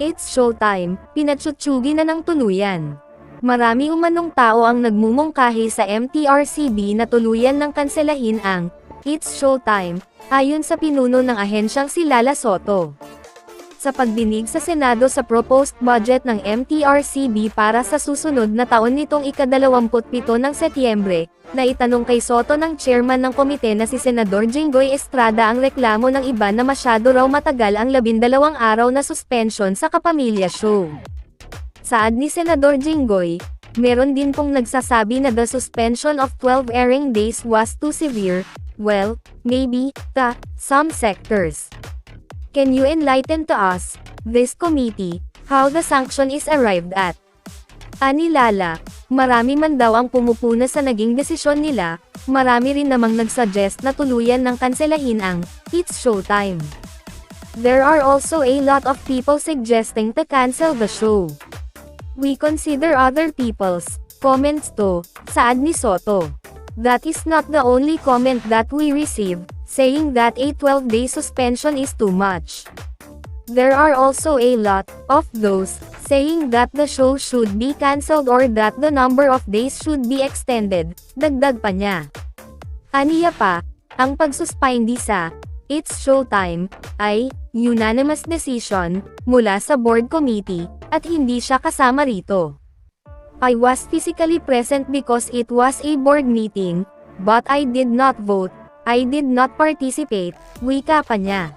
It's showtime, pinatsutsugin na ng tuluyan. Marami umanong tao ang nagmumungkahi sa MTRCB na tuluyan ng kanselahin ang It's Showtime, ayon sa pinuno ng ahensyang si Lala Soto. Sa pagdinig sa Senado sa proposed budget ng MTRCB para sa susunod na taon nitong ika-27 ng Setyembre, na itanong kay Soto ng chairman ng komite na si Senador Jinggoy Estrada ang reklamo ng iba na masyado raw matagal ang labindalawang araw na suspension sa Kapamilya Show. Saad ni Senador Jinggoy, meron din pong nagsasabi na the suspension of 12 airing days was too severe, well, maybe, ta, some sectors. Can you enlighten to us, this committee, how the sanction is arrived at? Ani Lala, marami man daw ang pumupuna sa naging desisyon nila, marami rin namang nagsuggest na tuluyan ng kanselahin ang It's Showtime. There are also a lot of people suggesting to cancel the show. We consider other people's comments to, saad ni Soto. That is not the only comment that we receive, saying that a 12-day suspension is too much. There are also a lot of those saying that the show should be cancelled or that the number of days should be extended, dagdag pa niya. Aniya pa, ang pagsuspindi sa It's Showtime ay unanimous decision mula sa board committee at hindi siya kasama rito. I was physically present because it was a board meeting, but I did not vote, I did not participate, wika pa niya.